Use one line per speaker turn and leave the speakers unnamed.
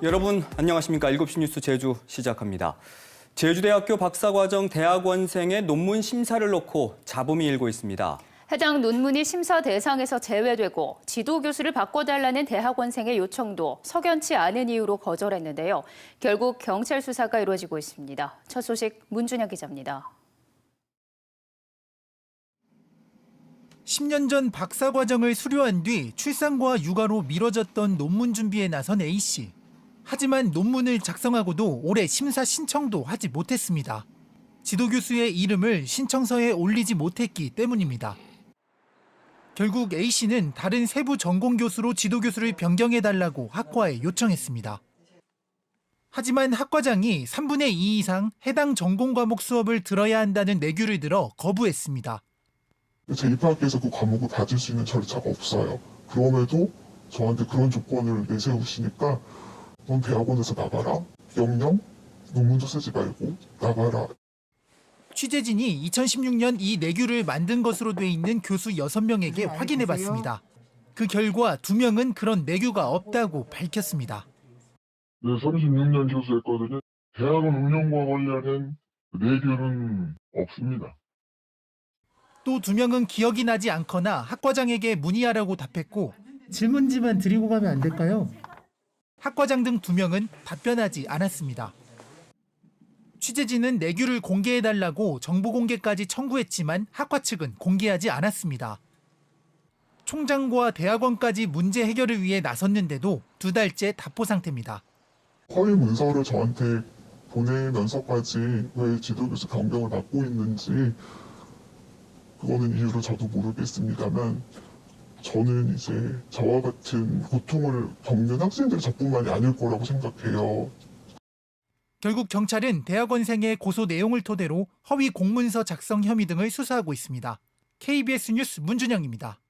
여러분 안녕하십니까? 7시 뉴스 제주 시작합니다. 제주대학교 박사과정 대학원생의 논문 심사를 놓고 잡음이 일고 있습니다.
해당 논문이 심사 대상에서 제외되고 지도 교수를 바꿔달라는 대학원생의 요청도 석연치 않은 이유로 거절했는데요. 결국 경찰 수사가 이루어지고 있습니다. 첫 소식 문준혁 기자입니다.
10년 전 박사 과정을 수료한 뒤 출산과 육아로 미뤄졌던 논문 준비에 나선 A씨. 하지만 논문을 작성하고도 올해 심사 신청도 하지 못했습니다. 지도 교수의 이름을 신청서에 올리지 못했기 때문입니다. 결국 A씨는 다른 세부 전공 교수로 지도 교수를 변경해 달라고 학과에 요청했습니다. 하지만 학과장이 3분의 2 이상 해당 전공 과목 수업을 들어야 한다는 내규를 들어 거부했습니다.
제 입학에서 그 과목을 받을 수 있는 절차가 없어요. 그럼에도 저한테 그런 조건을 내세우시니까 넌 대학원에서 나가라. 영영 논문도 쓰지 말고 나가라.
취재진이 2016년 이 내규를 만든 것으로 돼 있는 교수 6명에게 확인해 봤습니다. 그 결과 2명은 그런 내규가 없다고 밝혔습니다.
네, 36년 교수했거든요. 대학원 운영과 관련된 내규는 없습니다.
또 2명은 기억이 나지 않거나 학과장에게 문의하라고 답했고 질문지만 드리고 가면 안 될까요? 학 과장 등 2명은 답변하지 않았습니다. 취재진은 내규를 공개해달라고 정보 공개까지 청구했지만 학과 측은 공개하지 않았습니다. 총장과 대학원까지 문제 해결을 위해 나섰는데도 두 달째 답보 상태입니다.
허위 문서를 저한테 보내면서까지 왜 지도교수 변경을 받고 있는지 그거는 이유를 저도 모르겠습니다만 저는 이제 저와 같은 고통을 겪는 학생들이 저뿐만이 아닐 거라고 생각해요.
결국 경찰은 대학원생의 고소 내용을 토대로 허위 공문서 작성 혐의 등을 수사하고 있습니다. KBS 뉴스 문준영입니다.